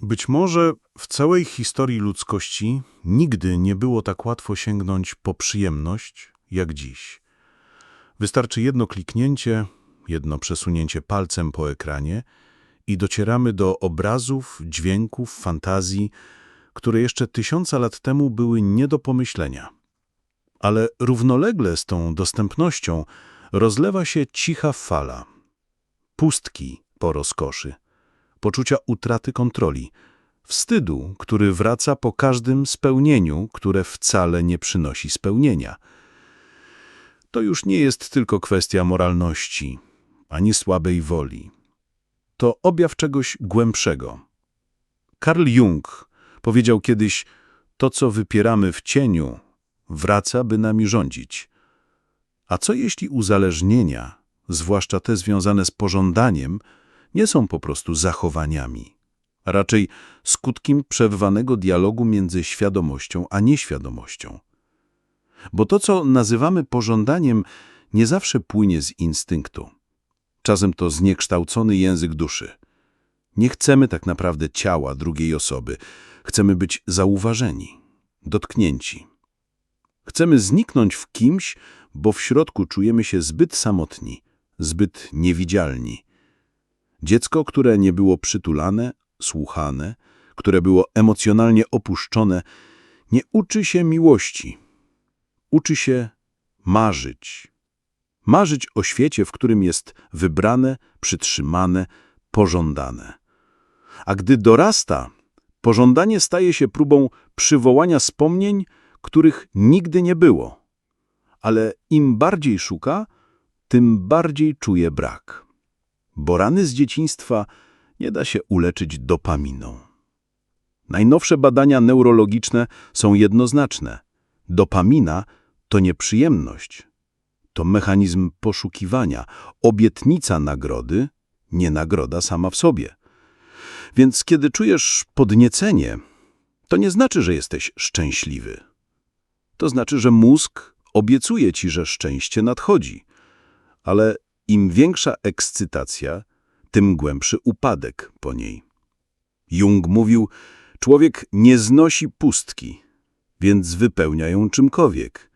Być może w całej historii ludzkości nigdy nie było tak łatwo sięgnąć po przyjemność jak dziś. Wystarczy jedno kliknięcie, jedno przesunięcie palcem po ekranie i docieramy do obrazów, dźwięków, fantazji, które jeszcze tysiąca lat temu były nie do pomyślenia. Ale równolegle z tą dostępnością rozlewa się cicha fala. Pustki po rozkoszy, poczucia utraty kontroli, wstydu, który wraca po każdym spełnieniu, które wcale nie przynosi spełnienia. To już nie jest tylko kwestia moralności, ani słabej woli. To objaw czegoś głębszego. Karl Jung powiedział kiedyś, to co wypieramy w cieniu, wraca, by nami rządzić. A co jeśli uzależnienia, zwłaszcza te związane z pożądaniem, nie są po prostu zachowaniami, a raczej skutkiem przerywanego dialogu między świadomością a nieświadomością? Bo to, co nazywamy pożądaniem, nie zawsze płynie z instynktu. Czasem to zniekształcony język duszy. Nie chcemy tak naprawdę ciała drugiej osoby. Chcemy być zauważeni, dotknięci. Chcemy zniknąć w kimś, bo w środku czujemy się zbyt samotni, zbyt niewidzialni. Dziecko, które nie było przytulane, słuchane, które było emocjonalnie opuszczone, nie uczy się miłości. Uczy się marzyć. Marzyć o świecie, w którym jest wybrane, przytrzymane, pożądane. A gdy dorasta, pożądanie staje się próbą przywołania wspomnień, których nigdy nie było. Ale im bardziej szuka, tym bardziej czuje brak. Bo rany z dzieciństwa nie da się uleczyć dopaminą. Najnowsze badania neurologiczne są jednoznaczne. Dopamina to nie przyjemność, to mechanizm poszukiwania, obietnica nagrody, nie nagroda sama w sobie. Więc kiedy czujesz podniecenie, to nie znaczy, że jesteś szczęśliwy. To znaczy, że mózg obiecuje ci, że szczęście nadchodzi. Ale im większa ekscytacja, tym głębszy upadek po niej. Jung mówił, człowiek nie znosi pustki, więc wypełnia ją czymkolwiek.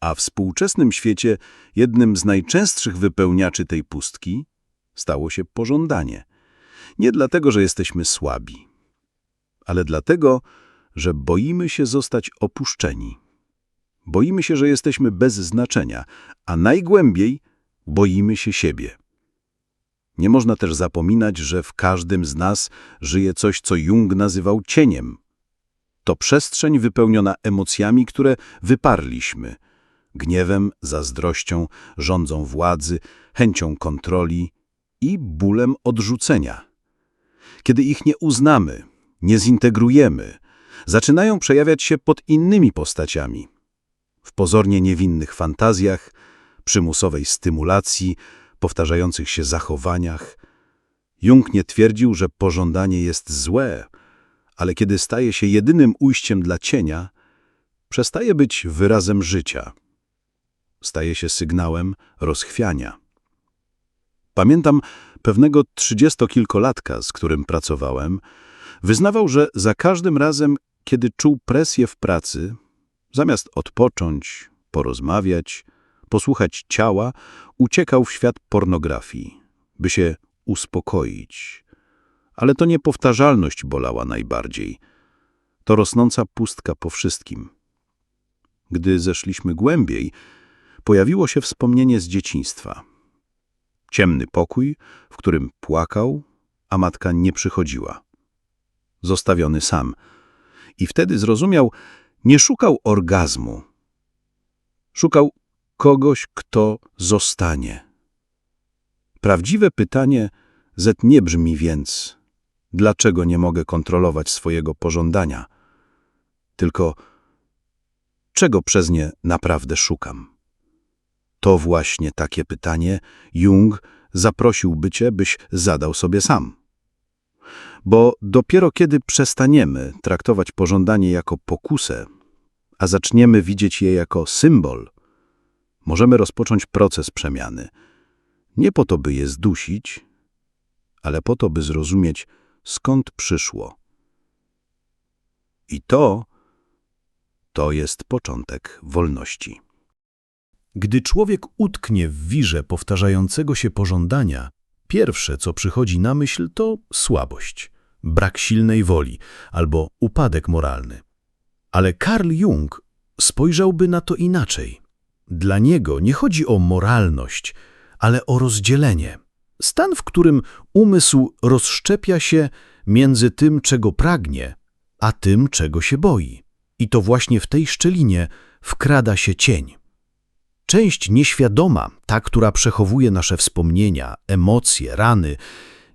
A w współczesnym świecie jednym z najczęstszych wypełniaczy tej pustki stało się pożądanie. Nie dlatego, że jesteśmy słabi, ale dlatego, że boimy się zostać opuszczeni. Boimy się, że jesteśmy bez znaczenia, a najgłębiej boimy się siebie. Nie można też zapominać, że w każdym z nas żyje coś, co Jung nazywał cieniem. To przestrzeń wypełniona emocjami, które wyparliśmy. Gniewem, zazdrością, rządzą władzy, chęcią kontroli i bólem odrzucenia. Kiedy ich nie uznamy, nie zintegrujemy, zaczynają przejawiać się pod innymi postaciami. W pozornie niewinnych fantazjach, przymusowej stymulacji, powtarzających się zachowaniach. Jung nie twierdził, że pożądanie jest złe, ale kiedy staje się jedynym ujściem dla cienia, przestaje być wyrazem życia. Staje się sygnałem rozchwiania. Pamiętam pewnego trzydziestokilkolatka, z którym pracowałem, wyznawał, że za każdym razem, kiedy czuł presję w pracy, zamiast odpocząć, porozmawiać, posłuchać ciała, uciekał w świat pornografii, by się uspokoić. Ale to niepowtarzalność bolała najbardziej. To rosnąca pustka po wszystkim. Gdy zeszliśmy głębiej, pojawiło się wspomnienie z dzieciństwa. Ciemny pokój, w którym płakał, a matka nie przychodziła. Zostawiony sam. I wtedy zrozumiał, nie szukał orgazmu. Szukał kogoś, kto zostanie. Prawdziwe pytanie zet nie brzmi więc, dlaczego nie mogę kontrolować swojego pożądania, tylko czego przez nie naprawdę szukam. To właśnie takie pytanie Jung zaprosiłby cię, byś zadał sobie sam. Bo dopiero kiedy przestaniemy traktować pożądanie jako pokusę, a zaczniemy widzieć je jako symbol, możemy rozpocząć proces przemiany. Nie po to, by je zdusić, ale po to, by zrozumieć, skąd przyszło I to, to jest początek wolności. Gdy człowiek utknie w wirze powtarzającego się pożądania, pierwsze, co przychodzi na myśl, to słabość, brak silnej woli albo upadek moralny. Ale Carl Jung spojrzałby na to inaczej. Dla niego nie chodzi o moralność, ale o rozdzielenie. Stan, w którym umysł rozszczepia się między tym, czego pragnie, a tym, czego się boi. I to właśnie w tej szczelinie wkrada się cień. Część nieświadoma, ta, która przechowuje nasze wspomnienia, emocje, rany,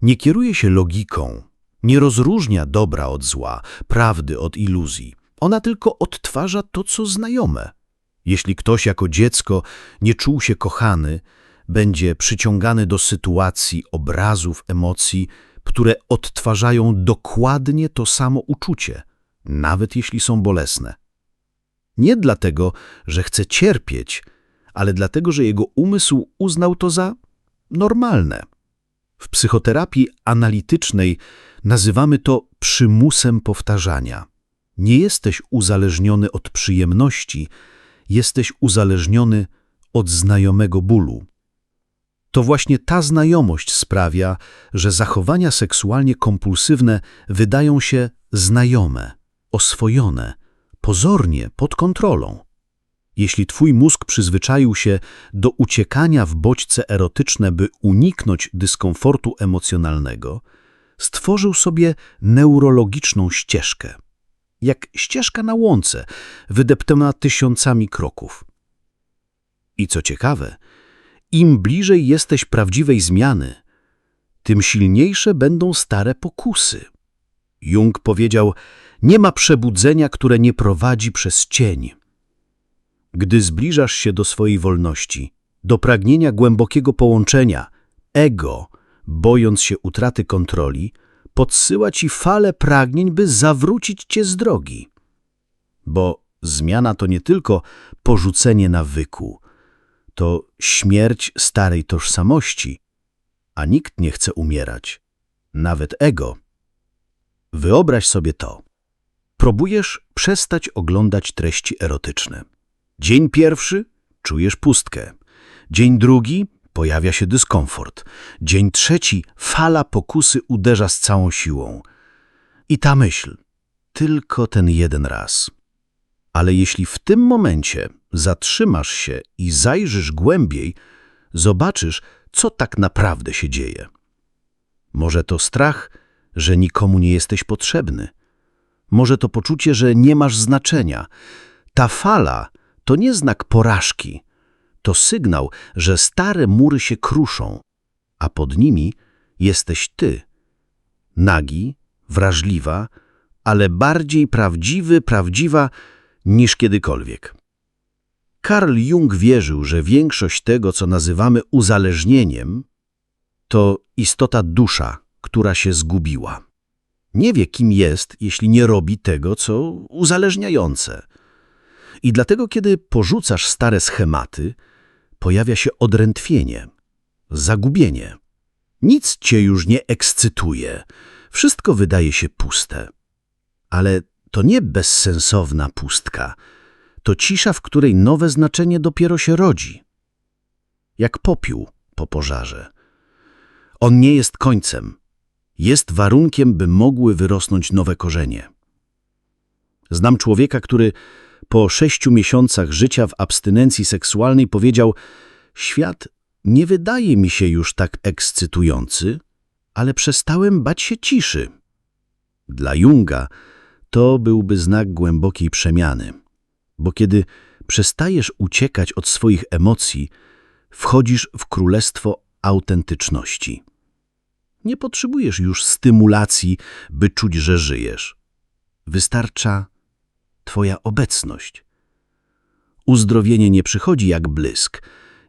nie kieruje się logiką, nie rozróżnia dobra od zła, prawdy od iluzji. Ona tylko odtwarza to, co znajome. Jeśli ktoś jako dziecko nie czuł się kochany, będzie przyciągany do sytuacji, obrazów, emocji, które odtwarzają dokładnie to samo uczucie, nawet jeśli są bolesne. Nie dlatego, że chce cierpieć, ale dlatego, że jego umysł uznał to za normalne. W psychoterapii analitycznej nazywamy to przymusem powtarzania. Nie jesteś uzależniony od przyjemności, jesteś uzależniony od znajomego bólu. To właśnie ta znajomość sprawia, że zachowania seksualnie kompulsywne wydają się znajome, oswojone, pozornie pod kontrolą. Jeśli twój mózg przyzwyczaił się do uciekania w bodźce erotyczne, by uniknąć dyskomfortu emocjonalnego, stworzył sobie neurologiczną ścieżkę. Jak ścieżka na łące, wydeptana tysiącami kroków. I co ciekawe, im bliżej jesteś prawdziwej zmiany, tym silniejsze będą stare pokusy. Jung powiedział, nie ma przebudzenia, które nie prowadzi przez cień. Gdy zbliżasz się do swojej wolności, do pragnienia głębokiego połączenia, ego, bojąc się utraty kontroli, podsyła ci falę pragnień, by zawrócić cię z drogi. Bo zmiana to nie tylko porzucenie nawyku, to śmierć starej tożsamości, a nikt nie chce umierać, nawet ego. Wyobraź sobie to. Próbujesz przestać oglądać treści erotyczne. Dzień pierwszy czujesz pustkę. Dzień drugi pojawia się dyskomfort. Dzień trzeci fala pokusy uderza z całą siłą. I ta myśl, tylko ten jeden raz. Ale jeśli w tym momencie zatrzymasz się i zajrzysz głębiej, zobaczysz, co tak naprawdę się dzieje. Może to strach, że nikomu nie jesteś potrzebny. Może to poczucie, że nie masz znaczenia. Ta fala to nie znak porażki. To sygnał, że stare mury się kruszą, a pod nimi jesteś ty. Nagi, wrażliwa, ale bardziej prawdziwy, prawdziwa niż kiedykolwiek. Carl Jung wierzył, że większość tego, co nazywamy uzależnieniem, to istota dusza, która się zgubiła. Nie wie, kim jest, jeśli nie robi tego, co uzależniające. I dlatego, kiedy porzucasz stare schematy, pojawia się odrętwienie, zagubienie. Nic cię już nie ekscytuje, wszystko wydaje się puste. Ale to nie bezsensowna pustka, to cisza, w której nowe znaczenie dopiero się rodzi. Jak popiół po pożarze. On nie jest końcem, jest warunkiem, by mogły wyrosnąć nowe korzenie. Znam człowieka, który po sześciu miesiącach życia w abstynencji seksualnej powiedział: Świat nie wydaje mi się już tak ekscytujący, ale przestałem bać się ciszy. Dla Junga to byłby znak głębokiej przemiany, bo kiedy przestajesz uciekać od swoich emocji, wchodzisz w królestwo autentyczności. Nie potrzebujesz już stymulacji, by czuć, że żyjesz. Wystarcza Twoja obecność. Uzdrowienie nie przychodzi jak blysk,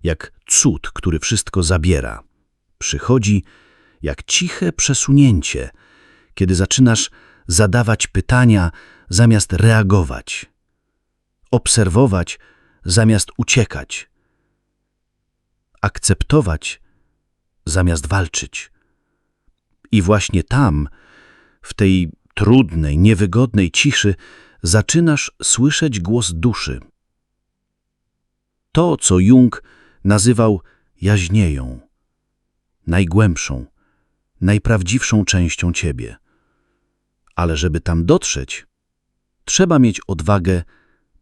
jak cud, który wszystko zabiera. Przychodzi jak ciche przesunięcie, kiedy zaczynasz zadawać pytania zamiast reagować, obserwować zamiast uciekać, akceptować zamiast walczyć. I właśnie tam, w tej trudnej, niewygodnej ciszy zaczynasz słyszeć głos duszy. To, co Jung nazywał jaźnieją, najgłębszą, najprawdziwszą częścią ciebie. Ale żeby tam dotrzeć, trzeba mieć odwagę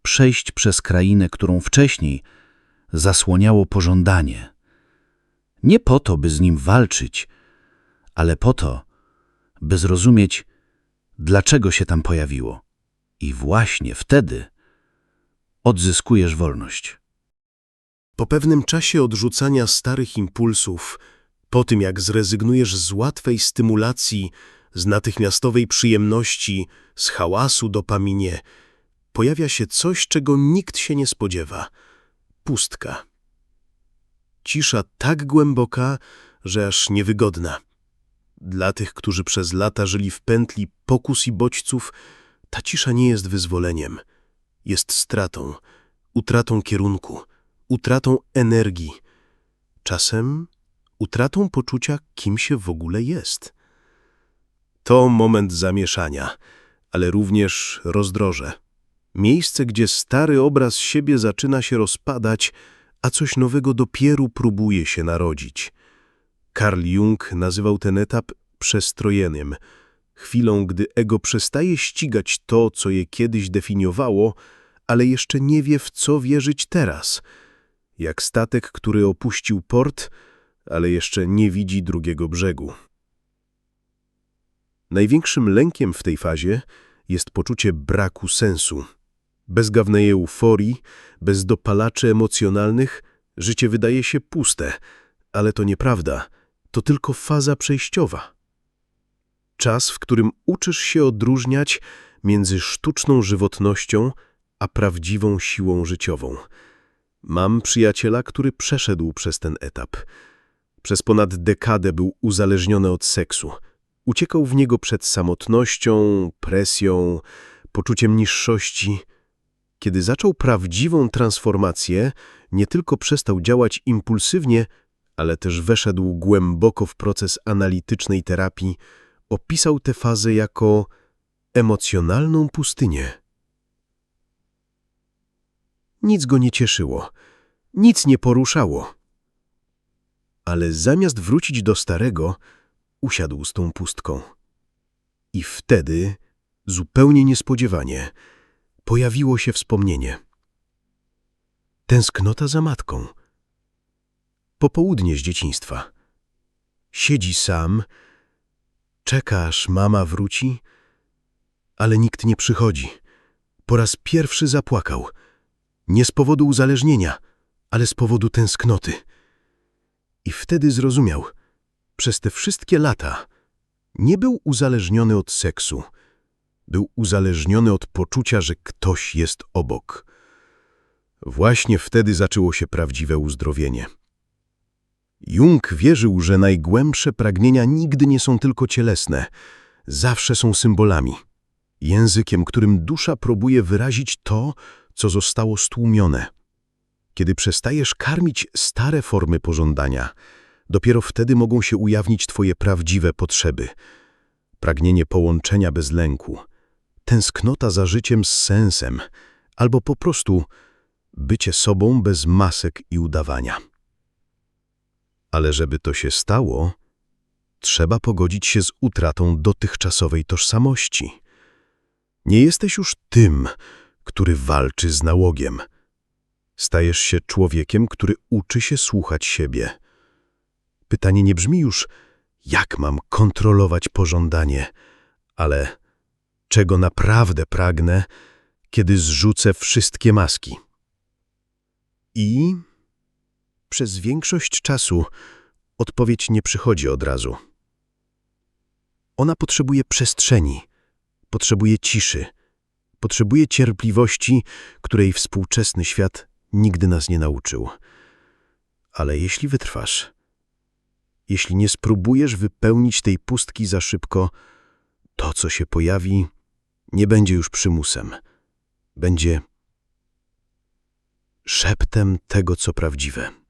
przejść przez krainę, którą wcześniej zasłoniało pożądanie. Nie po to, by z nim walczyć, ale po to, by zrozumieć, dlaczego się tam pojawiło. I właśnie wtedy odzyskujesz wolność. Po pewnym czasie odrzucania starych impulsów, po tym jak zrezygnujesz z łatwej stymulacji, z natychmiastowej przyjemności, z hałasu dopaminie, pojawia się coś, czego nikt się nie spodziewa pustka. Cisza tak głęboka, że aż niewygodna. Dla tych, którzy przez lata żyli w pętli pokus i bodźców, ta cisza nie jest wyzwoleniem. Jest stratą, utratą kierunku, utratą energii. Czasem utratą poczucia, kim się w ogóle jest. To moment zamieszania, ale również rozdroże. Miejsce, gdzie stary obraz siebie zaczyna się rozpadać, a coś nowego dopiero próbuje się narodzić. Carl Jung nazywał ten etap przestrojeniem, chwilą, gdy ego przestaje ścigać to, co je kiedyś definiowało, ale jeszcze nie wie, w co wierzyć teraz. Jak statek, który opuścił port, ale jeszcze nie widzi drugiego brzegu. Największym lękiem w tej fazie jest poczucie braku sensu. Bez gawnej euforii, bez dopalaczy emocjonalnych, życie wydaje się puste, ale to nieprawda, to tylko faza przejściowa. Czas, w którym uczysz się odróżniać między sztuczną żywotnością a prawdziwą siłą życiową. Mam przyjaciela, który przeszedł przez ten etap. Przez ponad dekadę był uzależniony od seksu. Uciekał w niego przed samotnością, presją, poczuciem niższości. Kiedy zaczął prawdziwą transformację, nie tylko przestał działać impulsywnie, ale też weszedł głęboko w proces analitycznej terapii, opisał tę fazę jako emocjonalną pustynię. Nic go nie cieszyło, nic nie poruszało. Ale zamiast wrócić do starego, usiadł z tą pustką. I wtedy, zupełnie niespodziewanie, pojawiło się wspomnienie. Tęsknota za matką. Popołudnie z dzieciństwa. Siedzi sam, czeka aż mama wróci, ale nikt nie przychodzi. Po raz pierwszy zapłakał. Nie z powodu uzależnienia, ale z powodu tęsknoty. I wtedy zrozumiał, przez te wszystkie lata nie był uzależniony od seksu. Był uzależniony od poczucia, że ktoś jest obok. Właśnie wtedy zaczęło się prawdziwe uzdrowienie. Jung wierzył, że najgłębsze pragnienia nigdy nie są tylko cielesne, zawsze są symbolami. Językiem, którym dusza próbuje wyrazić to, co zostało stłumione. Kiedy przestajesz karmić stare formy pożądania, dopiero wtedy mogą się ujawnić twoje prawdziwe potrzeby. Pragnienie połączenia bez lęku, tęsknota za życiem z sensem, albo po prostu bycie sobą bez masek i udawania. Ale żeby to się stało, trzeba pogodzić się z utratą dotychczasowej tożsamości. Nie jesteś już tym, który walczy z nałogiem. Stajesz się człowiekiem, który uczy się słuchać siebie. Pytanie nie brzmi już, jak mam kontrolować pożądanie, ale czego naprawdę pragnę, kiedy zrzucę wszystkie maski. I przez większość czasu odpowiedź nie przychodzi od razu. Ona potrzebuje przestrzeni, potrzebuje ciszy, potrzebuje cierpliwości, której współczesny świat nigdy nas nie nauczył. Ale jeśli wytrwasz, jeśli nie spróbujesz wypełnić tej pustki za szybko, to, co się pojawi, nie będzie już przymusem. Będzie szeptem tego, co prawdziwe.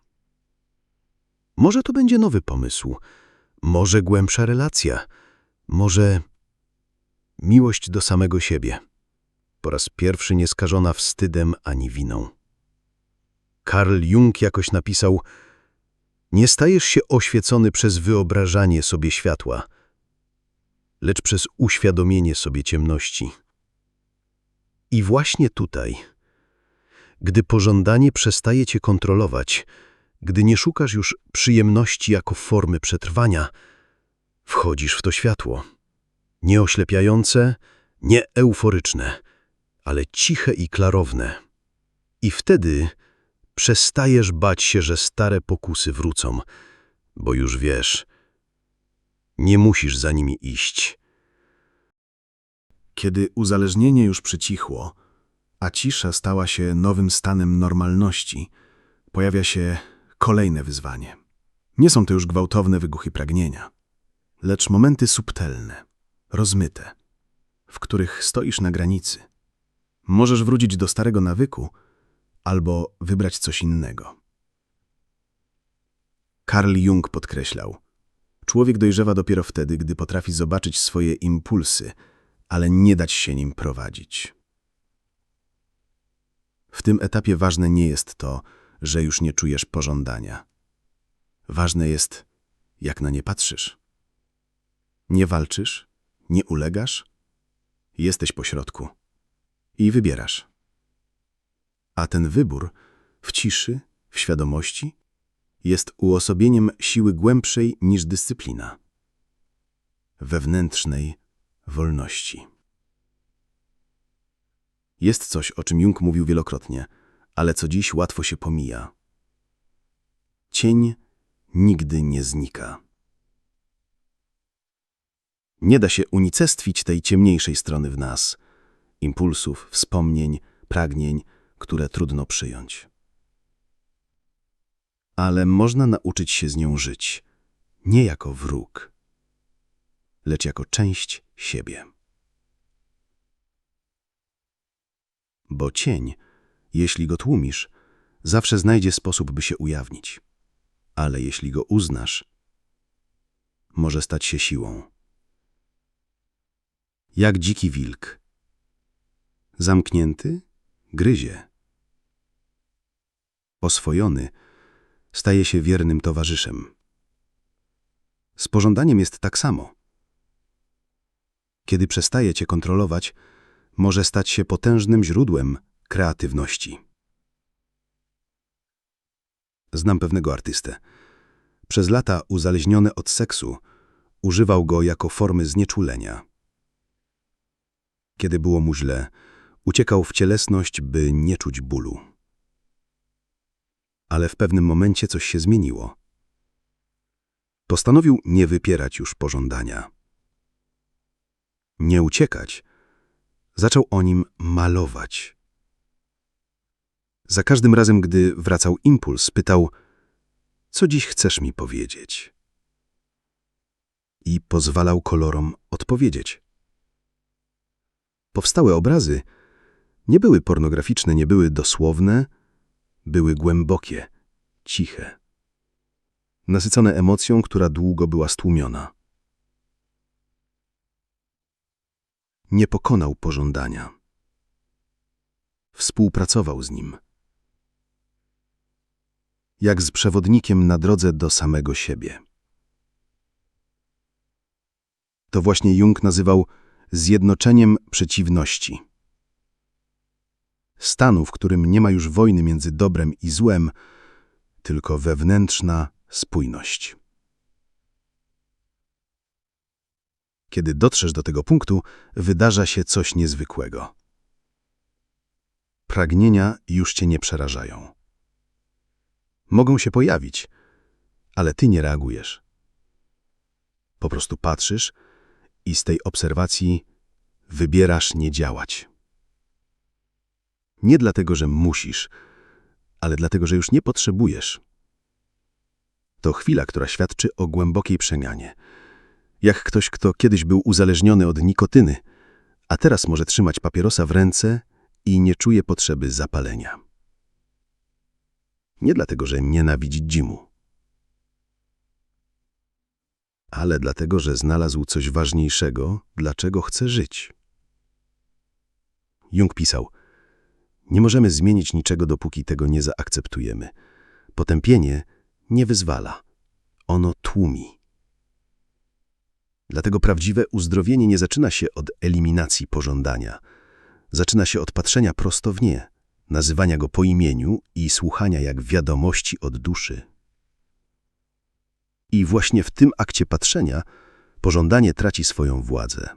Może to będzie nowy pomysł, może głębsza relacja, może Miłość do samego siebie. Po raz pierwszy nieskażona wstydem ani winą. Karl Jung jakoś napisał: Nie stajesz się oświecony przez wyobrażanie sobie światła, lecz przez uświadomienie sobie ciemności. I właśnie tutaj, gdy pożądanie przestaje cię kontrolować, gdy nie szukasz już przyjemności jako formy przetrwania, wchodzisz w to światło. Nie oślepiające, nie euforyczne, ale ciche i klarowne. I wtedy przestajesz bać się, że stare pokusy wrócą, bo już wiesz, nie musisz za nimi iść. Kiedy uzależnienie już przycichło, a cisza stała się nowym stanem normalności, pojawia się kolejne wyzwanie. Nie są to już gwałtowne wybuchy pragnienia, lecz momenty subtelne, rozmyte, w których stoisz na granicy. Możesz wrócić do starego nawyku albo wybrać coś innego. Karl Jung podkreślał, człowiek dojrzewa dopiero wtedy, gdy potrafi zobaczyć swoje impulsy, ale nie dać się nim prowadzić. W tym etapie ważne nie jest to, że już nie czujesz pożądania. Ważne jest, jak na nie patrzysz. Nie walczysz, nie ulegasz, jesteś pośrodku i wybierasz. A ten wybór w ciszy, w świadomości, jest uosobieniem siły głębszej niż dyscyplina. Wewnętrznej wolności. Jest coś, o czym Jung mówił wielokrotnie, ale co dziś łatwo się pomija. Cień nigdy nie znika. Nie da się unicestwić tej ciemniejszej strony w nas, impulsów, wspomnień, pragnień, które trudno przyjąć. Ale można nauczyć się z nią żyć, nie jako wróg, lecz jako część siebie. Bo cień, jeśli go tłumisz, zawsze znajdzie sposób, by się ujawnić. Ale jeśli go uznasz, może stać się siłą. Jak dziki wilk. Zamknięty gryzie. Oswojony staje się wiernym towarzyszem. Z pożądaniem jest tak samo. Kiedy przestaje cię kontrolować, może stać się potężnym źródłem kreatywności. Znam pewnego artystę. Przez lata uzależniony od seksu, używał go jako formy znieczulenia. Kiedy było mu źle, uciekał w cielesność, by nie czuć bólu. Ale w pewnym momencie coś się zmieniło. Postanowił nie wypierać już pożądania. Nie uciekać, zaczął o nim malować. Za każdym razem, gdy wracał impuls, pytał, co dziś chcesz mi powiedzieć? I pozwalał kolorom odpowiedzieć. Powstałe obrazy nie były pornograficzne, nie były dosłowne, były głębokie, ciche, nasycone emocją, która długo była stłumiona. Nie pokonał pożądania. Współpracował z nim. Jak z przewodnikiem na drodze do samego siebie. To właśnie Jung nazywał zjednoczeniem przeciwności. Stanu, w którym nie ma już wojny między dobrem i złem, tylko wewnętrzna spójność. Kiedy dotrzesz do tego punktu, wydarza się coś niezwykłego. Pragnienia już cię nie przerażają. Mogą się pojawić, ale ty nie reagujesz. Po prostu patrzysz i z tej obserwacji wybierasz nie działać. Nie dlatego, że musisz, ale dlatego, że już nie potrzebujesz. To chwila, która świadczy o głębokiej przemianie. Jak ktoś, kto kiedyś był uzależniony od nikotyny, a teraz może trzymać papierosa w ręce i nie czuje potrzeby zapalenia. Nie dlatego, że nienawidzi dzimu, ale dlatego, że znalazł coś ważniejszego, dlaczego chce żyć. Jung pisał: Nie możemy zmienić niczego, dopóki tego nie zaakceptujemy. Potępienie nie wyzwala, ono tłumi. Dlatego prawdziwe uzdrowienie nie zaczyna się od eliminacji pożądania. Zaczyna się od patrzenia prosto w nie, nazywania go po imieniu i słuchania jak wiadomości od duszy. I właśnie w tym akcie patrzenia pożądanie traci swoją władzę.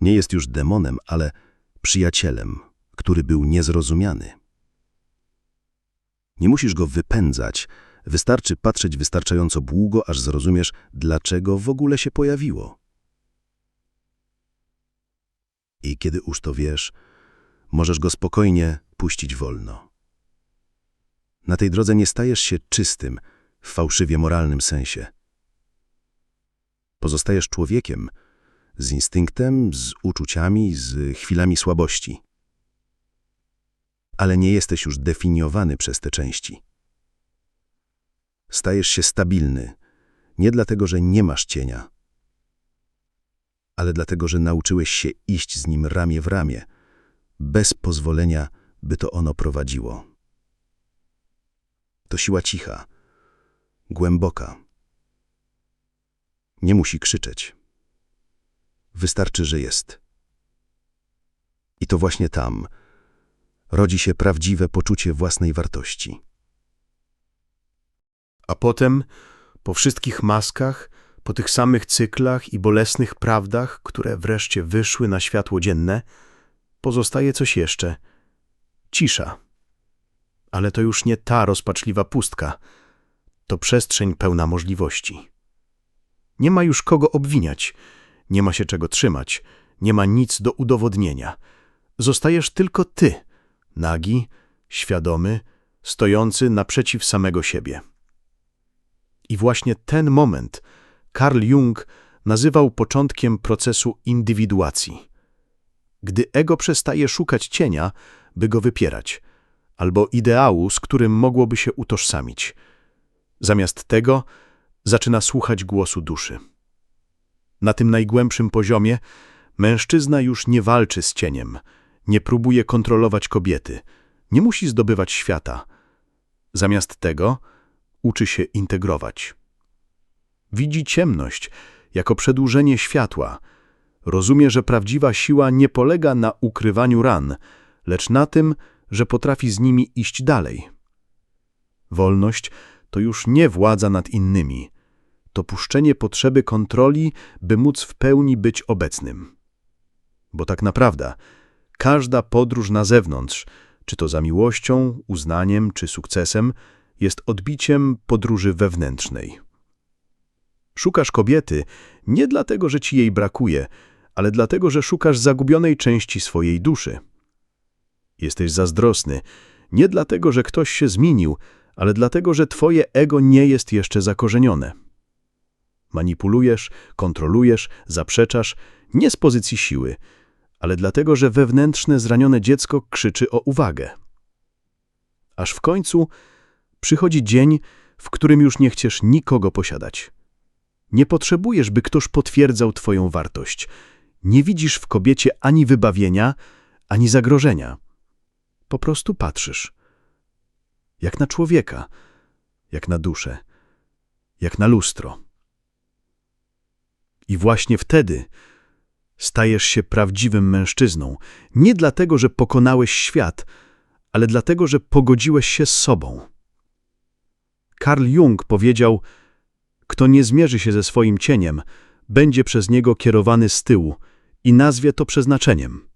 Nie jest już demonem, ale przyjacielem, który był niezrozumiany. Nie musisz go wypędzać, wystarczy patrzeć wystarczająco długo, aż zrozumiesz, dlaczego w ogóle się pojawiło. I kiedy już to wiesz, możesz go spokojnie puścić wolno. Na tej drodze nie stajesz się czystym, w fałszywie moralnym sensie. Pozostajesz człowiekiem, z instynktem, z uczuciami, z chwilami słabości. Ale nie jesteś już definiowany przez te części. Stajesz się stabilny, nie dlatego, że nie masz cienia, ale dlatego, że nauczyłeś się iść z nim ramię w ramię, bez pozwolenia, by to ono prowadziło. To siła cicha, głęboka. Nie musi krzyczeć. Wystarczy, że jest. I to właśnie tam rodzi się prawdziwe poczucie własnej wartości. A potem, po wszystkich maskach, po tych samych cyklach i bolesnych prawdach, które wreszcie wyszły na światło dzienne, pozostaje coś jeszcze. Cisza. Ale to już nie ta rozpaczliwa pustka. To przestrzeń pełna możliwości. Nie ma już kogo obwiniać, nie ma się czego trzymać, nie ma nic do udowodnienia. Zostajesz tylko ty, nagi, świadomy, stojący naprzeciw samego siebie. I właśnie ten moment Carl Jung nazywał początkiem procesu indywiduacji. Gdy ego przestaje szukać cienia, by go wypierać, albo ideału, z którym mogłoby się utożsamić. Zamiast tego zaczyna słuchać głosu duszy. Na tym najgłębszym poziomie mężczyzna już nie walczy z cieniem, nie próbuje kontrolować kobiety, nie musi zdobywać świata. Zamiast tego uczy się integrować. Widzi ciemność jako przedłużenie światła. Rozumie, że prawdziwa siła nie polega na ukrywaniu ran, lecz na tym, że potrafi z nimi iść dalej. Wolność to już nie władza nad innymi, to puszczenie potrzeby kontroli, by móc w pełni być obecnym. Bo tak naprawdę każda podróż na zewnątrz, czy to za miłością, uznaniem czy sukcesem, jest odbiciem podróży wewnętrznej. Szukasz kobiety nie dlatego, że ci jej brakuje, ale dlatego, że szukasz zagubionej części swojej duszy. Jesteś zazdrosny nie dlatego, że ktoś się zmienił, ale dlatego, że twoje ego nie jest jeszcze zakorzenione. Manipulujesz, kontrolujesz, zaprzeczasz nie z pozycji siły, ale dlatego, że wewnętrzne zranione dziecko krzyczy o uwagę. Aż w końcu przychodzi dzień, w którym już nie chcesz nikogo posiadać. Nie potrzebujesz, by ktoś potwierdzał twoją wartość. Nie widzisz w kobiecie ani wybawienia, ani zagrożenia. Po prostu patrzysz. Jak na człowieka, jak na duszę, jak na lustro. I właśnie wtedy stajesz się prawdziwym mężczyzną, nie dlatego, że pokonałeś świat, ale dlatego, że pogodziłeś się z sobą. Carl Jung powiedział, kto nie zmierzy się ze swoim cieniem, będzie przez niego kierowany z tyłu i nazwie to przeznaczeniem.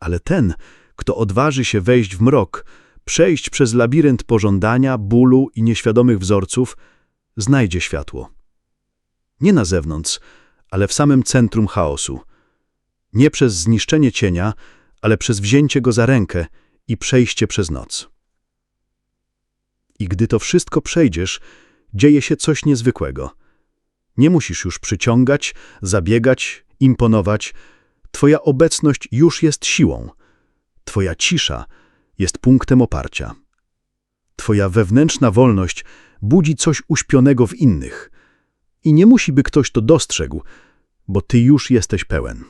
Ale ten, kto odważy się wejść w mrok, przejść przez labirynt pożądania, bólu i nieświadomych wzorców, znajdzie światło. Nie na zewnątrz, ale w samym centrum chaosu. Nie przez zniszczenie cienia, ale przez wzięcie go za rękę i przejście przez noc. I gdy to wszystko przejdziesz, dzieje się coś niezwykłego. Nie musisz już przyciągać, zabiegać, imponować. Twoja obecność już jest siłą. Twoja cisza jest punktem oparcia. Twoja wewnętrzna wolność budzi coś uśpionego w innych. I nie musi by ktoś to dostrzegł, bo ty już jesteś pełen.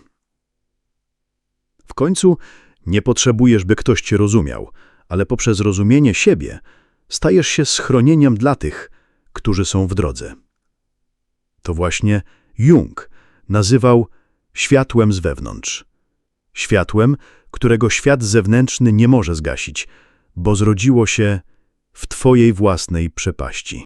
W końcu nie potrzebujesz, by ktoś cię rozumiał, ale poprzez rozumienie siebie stajesz się schronieniem dla tych, którzy są w drodze. To właśnie Jung nazywał światłem z wewnątrz. Światłem, którego świat zewnętrzny nie może zgasić, bo zrodziło się w Twojej własnej przepaści.